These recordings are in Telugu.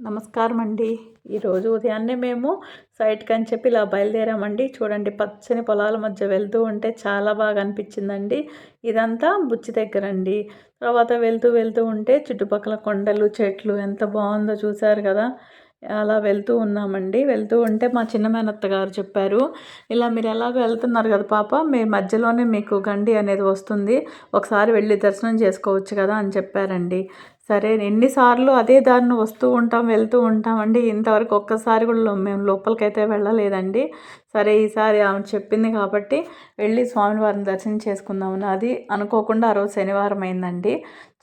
నమస్కారం అండి ఈరోజు ఉదయాన్నే మేము సైట్కి అని చెప్పి ఇలా బయలుదేరామండి. చూడండి పచ్చని పొలాల మధ్య వెళ్తూ ఉంటే చాలా బాగా అనిపించిందండి. ఇదంతా బుచ్చి దగ్గర అండి తర్వాత వెళ్తూ వెళ్తూ ఉంటే చుట్టుపక్కల కొండలు చెట్లు ఎంత బాగుందో చూశారు కదా. అలా వెళ్తూ ఉన్నామండి. వెళ్తూ ఉంటే మా చిన్న మేనత్త గారు చెప్పారు ఇలా మీరు ఎలాగో వెళ్తున్నారు కదా పాప మీ మధ్యలోనే మీకు గండి అనేది వస్తుంది. ఒకసారి వెళ్ళి దర్శనం చేసుకోవచ్చు కదా అని చెప్పారండి. సరే ఎన్నిసార్లు అదే దారిని వస్తూ ఉంటాం వెళ్తూ ఉంటామండి ఇంతవరకు ఒక్కసారి కూడా మేము లోపలికైతే వెళ్ళలేదండి. సరే ఈసారి ఆమె చెప్పింది కాబట్టి వెళ్ళి స్వామివారిని దర్శనం చేసుకుందామని. అది అనుకోకుండా ఆ రోజు శనివారం అయిందండి.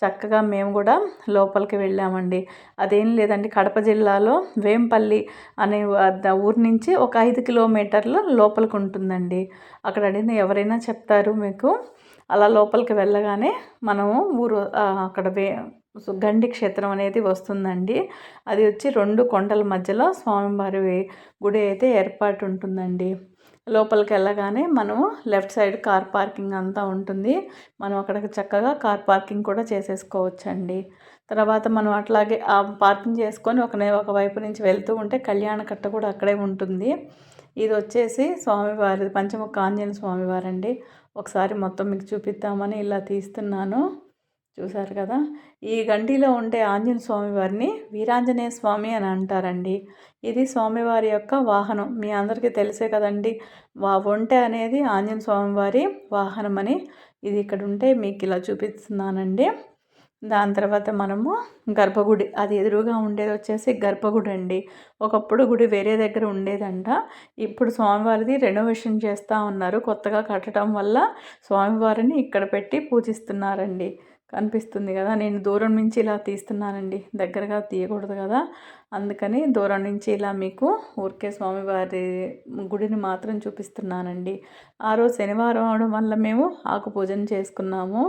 చక్కగా మేము కూడా లోపలికి వెళ్ళామండి. అదేం లేదండి కడప జిల్లాలో వేంపల్లి అనే ఊరి నుంచి ఒక ఐదు కిలోమీటర్లు లోపలికి ఉంటుందండి. అక్కడ అడిగిన ఎవరైనా చెప్తారు మీకు? అలా లోపలికి వెళ్ళగానే మనము ఊరు అక్కడ వే గండి క్షేత్రం అనేది వస్తుందండి. అది వచ్చి రెండు కొండల మధ్యలో స్వామివారి గుడి అయితే ఏర్పాటు ఉంటుందండి. లోపలికి వెళ్ళగానే మనం లెఫ్ట్ సైడ్ కార్ పార్కింగ్ అంతా ఉంటుంది. మనం అక్కడికి చక్కగా కార్ పార్కింగ్ కూడా చేసేసుకోవచ్చండి. తర్వాత మనం అట్లాగే ఆ పార్కింగ్ చేసుకొని ఒక ఒక వైపు నుంచి వెళ్తూ ఉంటే కళ్యాణ కట్ట కూడా అక్కడే ఉంటుంది. ఇది వచ్చేసి స్వామివారి పంచముఖ ఆంజనేయ స్వామివారండి. ఒకసారి మొత్తం మీకు చూపిద్దామని ఇలా తీస్తున్నాను. చూశారు కదా? ఈ గంటిలో ఉండే ఆంజనేయ స్వామి వారిని వీరాంజనేయ స్వామి అని అంటారండి. ఇది స్వామివారి యొక్క వాహనం. మీ అందరికీ తెలిసే కదండి. వా ఒంటె అనేది ఆంజనేయ స్వామి వారి వాహనం అని ఇది ఇక్కడ ఉంటే మీకు ఇలా చూపిస్తున్నానండి. దాని తర్వాత మనము గర్భగుడి అది ఎదురుగా ఉండేది వచ్చేసి గర్భగుడి అండి. ఒకప్పుడు గుడి వేరే దగ్గర ఉండేదంట. ఇప్పుడు స్వామివారిది రెనోవేషన్ చేస్తూ ఉన్నారు. కొత్తగా కట్టడం వల్ల స్వామివారిని ఇక్కడ పెట్టి పూజిస్తున్నారండి. కనిపిస్తుంది కదా. నేను దూరం నుంచి ఇలా తీస్తున్నానండి. దగ్గరగా తీయకూడదు కదా. అందుకని దూరం నుంచి ఇలా మీకు ఊరికే స్వామివారి గుడిని మాత్రం చూపిస్తున్నానండి. ఆ రోజు శనివారం అవడం వల్ల మేము ఆకు పూజను చేసుకున్నాము.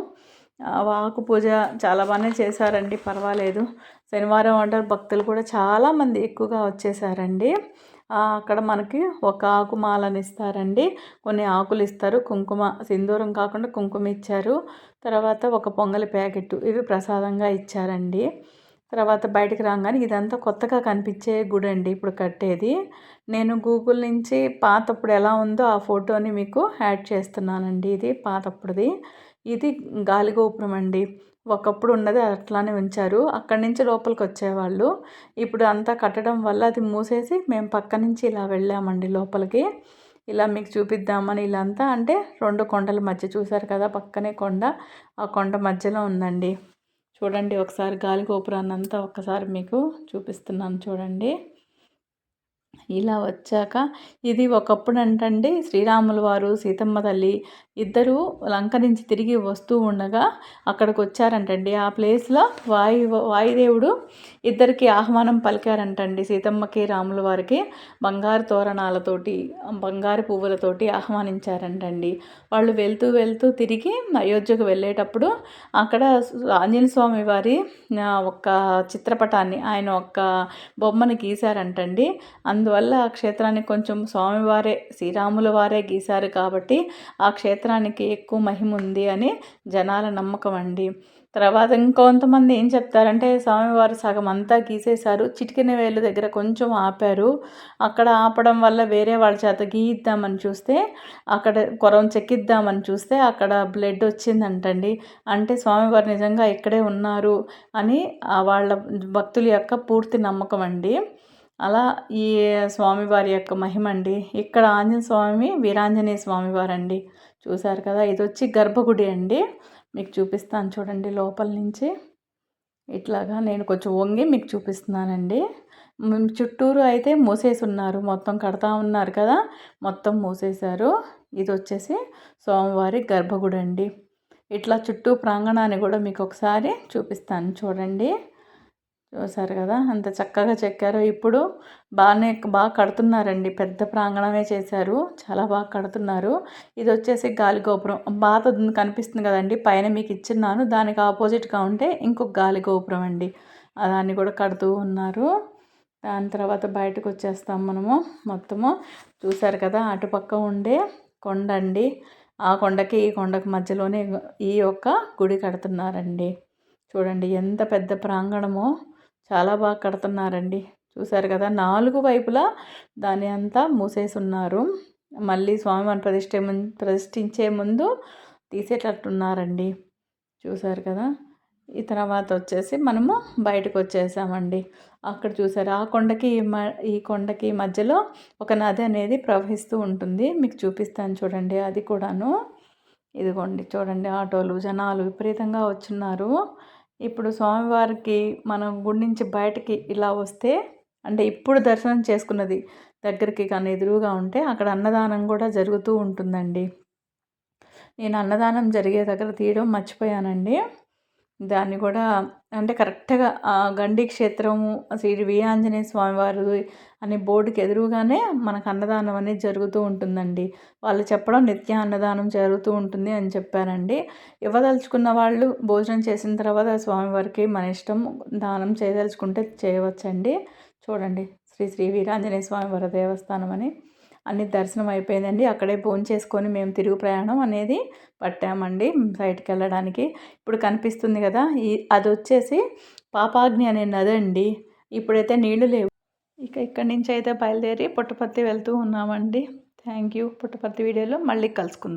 ఆకు పూజ చాలా బాగానే చేశారండి. పర్వాలేదు. శనివారం అంటే భక్తులు కూడా చాలామంది ఎక్కువగా వచ్చేసారండి. అక్కడ మనకి ఒక ఆకుమాలని ఇస్తారండి కొన్ని ఆకులు ఇస్తారు కుంకుమ సింధూరం కాకుండా కుంకుమ ఇచ్చారు తర్వాత ఒక పొంగలి ప్యాకెట్ ఇవి ప్రసాదంగా ఇచ్చారండి. తర్వాత బయటకు రాగానే ఇదంతా కొత్తగా కనిపించే గుడి అండి ఇప్పుడు కట్టేది. నేను గూగుల్ నుంచి పాతప్పుడు ఎలా ఉందో ఆ ఫోటోని మీకు యాడ్ చేస్తున్నానండి. ఇది పాతప్పుడుది. ఇది గాలిగోపురం అండి ఒకప్పుడు ఉన్నది అట్లానే ఉంచారు. అక్కడి నుంచి లోపలికి వచ్చేవాళ్ళు ఇప్పుడు అంతా కట్టడం వల్ల అది మూసేసి మేము పక్క నుంచి ఇలా వెళ్ళామండి లోపలికి. ఇలా మీకు చూపిద్దామని ఇలా అంతా అంటే రెండు కొండల మధ్య చూసారు కదా పక్కనే కొండ. ఆ కొండ మధ్యలో ఉందండి. చూడండి ఒకసారి గాలి గోపురాన్ని అంతా ఒక్కసారి మీకు చూపిస్తున్నాను చూడండి. ఇలా వచ్చాక ఇది ఒకప్పుడు అంటండి శ్రీరాముల వారు సీతమ్మ తల్లి ఇద్దరు లంక నుంచి తిరిగి వస్తూ ఉండగా అక్కడికి వచ్చారంటండి ఆ ప్లేస్లో వాయు వాయుదేవుడు ఇద్దరికి ఆహ్వానం పలికారంటండి. సీతమ్మకి రాముల వారికి బంగారు తోరణాలతోటి బంగారు పువ్వులతోటి ఆహ్వానించారంటండి. వాళ్ళు వెళ్తూ వెళ్తూ తిరిగి అయోధ్యకు వెళ్ళేటప్పుడు అక్కడ ఆంజనేయ స్వామి వారి ఒక చిత్రపటాన్ని ఆయన ఒక బొమ్మని గీశారంటండి. అందువల్ల ఆ క్షేత్రాన్ని కొంచెం స్వామివారే శ్రీరాముల వారే గీశారు కాబట్టి ఆ క్షేత్రానికి ఎక్కువ మహిమ ఉంది అని జనాల నమ్మకం అండి. తర్వాత ఇంకొంతమంది ఏం చెప్తారంటే స్వామివారు సగం అంతా గీసేశారు చిటికిన వేలు దగ్గర కొంచెం ఆపారు. అక్కడ ఆపడం వల్ల వేరే వాళ్ళ చేత గీయిద్దామని చూస్తే అక్కడ కొరం చెక్కిద్దామని చూస్తే అక్కడ బ్లడ్ వచ్చిందంటండి. అంటే స్వామివారు నిజంగా ఇక్కడే ఉన్నారు అని వాళ్ళ భక్తుల యొక్క పూర్తి నమ్మకం అండి. అలా ఈ స్వామివారి యొక్క మహిమ అండి. ఇక్కడ ఆంజనేయ స్వామి వీరాంజనేయ స్వామివారు అండి చూసారు కదా ఇది వచ్చి గర్భగుడి అండి. మీకు చూపిస్తాను చూడండి లోపల నుంచి. ఇట్లాగా నేను కొంచెం వంగి మీకు చూపిస్తున్నానండి. చుట్టూరు అయితే మూసేసి ఉన్నారు మొత్తం కడతా ఉన్నారు కదా మొత్తం మూసేశారు. ఇది వచ్చేసి సోమవారి గర్భగుడి అండి ఇట్లా చుట్టూ ప్రాంగణాన్ని కూడా మీకు ఒకసారి చూపిస్తాను చూడండి. చూసారు కదా అంత చక్కగా చెక్కారు. ఇప్పుడు బాగానే బాగా కడుతున్నారండి. పెద్ద ప్రాంగణమే చేశారు. చాలా బాగా కడుతున్నారు. ఇది వచ్చేసి గాలి గోపురం. బాత కనిపిస్తుంది కదండి. పైన మీకు ఇచ్చిన్నాను. దానికి ఆపోజిట్గా ఉంటే ఇంకొక గాలి గోపురం అండి. దాన్ని కూడా కడుతూ ఉన్నారు. దాని తర్వాత బయటకు వచ్చేస్తాం మనము మొత్తము. చూసారు కదా అటుపక్క ఉండే కొండ అండి. ఆ కొండకి ఈ కొండకి మధ్యలోనే ఈ యొక్క గుడి కడుతున్నారండి. చూడండి ఎంత పెద్ద ప్రాంగణమో. చాలా బాగా కడుతున్నారండి. చూశారు కదా నాలుగు వైపులా దాని అంతా మూసేసి ఉన్నారు మళ్ళీ స్వామివారిని ప్రతిష్ఠ ప్రతిష్ఠించే ముందు తీసేటట్టున్నారండి. చూశారు కదా ఈ తర్వాత వచ్చేసి మనము బయటకు వచ్చేసామండి అక్కడ చూసారు ఆ కొండకి ఈ కొండకి మధ్యలో ఒక నది అనేది ప్రవహిస్తూ ఉంటుంది. మీకు చూపిస్తాను చూడండి అది కూడాను. ఇదిగోండి చూడండి ఆటోలు జనాలు విపరీతంగా వచ్చున్నారు. ఇప్పుడు స్వామివారికి మనం గుడి నుంచి బయటకి ఇలా వస్తే అంటే ఇప్పుడు దర్శనం చేసుకున్నది దగ్గరికి కానీ ఎదురుగా ఉంటే అక్కడ అన్నదానం కూడా జరుగుతూ ఉంటుందండి. నేను అన్నదానం జరిగే దగ్గర తీయడం మర్చిపోయానండి. దాన్ని కూడా అంటే కరెక్ట్గా గండి క్షేత్రము శ్రీ ఆంజనేయ స్వామివారు అనే బోర్డుకి ఎదురుగానే మనకు అన్నదానం అనేది జరుగుతూ ఉంటుందండి. వాళ్ళు చెప్పడం నిత్య అన్నదానం జరుగుతూ ఉంటుంది అని చెప్పారండి. ఇవ్వదలుచుకున్న వాళ్ళు భోజనం చేసిన తర్వాత స్వామివారికి మన ఇష్టం దానం చేయదలుచుకుంటే చేయవచ్చండి. చూడండి శ్రీ శ్రీ వీరాంజనేయ స్వామివారి దేవస్థానం అని. అన్ని దర్శనం అయిపోయిందండి. అక్కడే ఫోన్ చేసుకొని మేము తిరుగు ప్రయాణం అనేది పట్టామండి. సైట్కి వెళ్ళడానికి. ఇప్పుడు కనిపిస్తుంది కదా ఈ అది వచ్చేసి పాపాగ్ని అనే నది అండి. ఇప్పుడైతే నీళ్ళు లేవు. ఇక ఇక్కడి నుంచి అయితే బయలుదేరి పుట్టపర్తి వెళ్తూ ఉన్నామండి. Thank you. పుట్టపర్తి వీడియోలో మళ్ళీ కలుసుకుందాం.